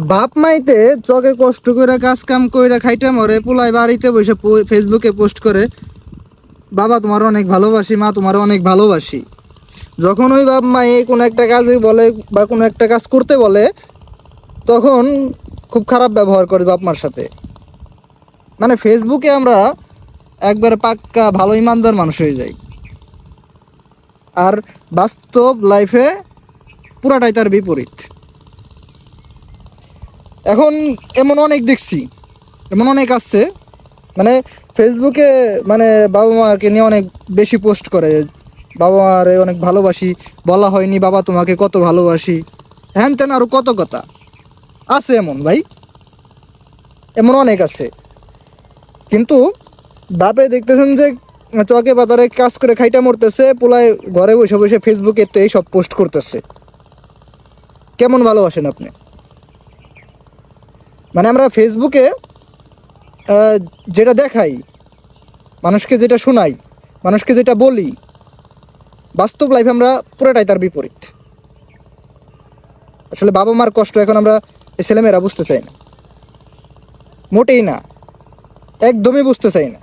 বাপ মাইতে চকে কষ্ট করে কাজ কাম কইরা খাইটা মরে পোলাই বাড়িতে বসে ফেসবুকে পোস্ট করে, বাবা, তোমার অনেক ভালোবাসি, মা, তোমার অনেক ভালোবাসি। যখন ওই বাপ মা এই কোনো একটা কাজে বলে বা কোনো একটা কাজ করতে বলে, তখন খুব খারাপ ব্যবহার করে বাপ মার সাথে। মানে ফেসবুকে আমরা একবারে পাক্কা ভালো ইমানদার মানুষ হয়ে যাই। আর বাস্তব লাইফে পুরাটাই তার বিপরীত। এখন এমন অনেক দেখছি, এমন অনেক আসছে মানে ফেসবুকে মানে বাবা মাকে নিয়ে অনেক বেশি পোস্ট করে, বাবা মারে অনেক ভালোবাসি, বলা হয়নি, বাবা, তোমাকে কত ভালোবাসি? হ্যান তেন আরও কত কথা, আছে এমন ভাই, এমন অনেক আছে, কিন্তু বাপে দেখতেছেন যে চকে বাজারে কাজ করে খাইটা মরতেছে, পোলায় ঘরে বসে বসে ফেসবুকে তো এইসব পোস্ট করতেছে, কেমন ভালোবাসেন আপনি? মানে আমরা ফেসবুকে যেটা দেখাই, মানুষকে যেটা শোনাই, মানুষকে যেটা বলি, বাস্তব লাইফে আমরা পুরোটাই তার বিপরীত। আসলে বাবা মার কষ্ট এখন আমরা ছেলেমেয়েরা বুঝতে চাই না। মোটেই না। একদমই বুঝতে চাই না।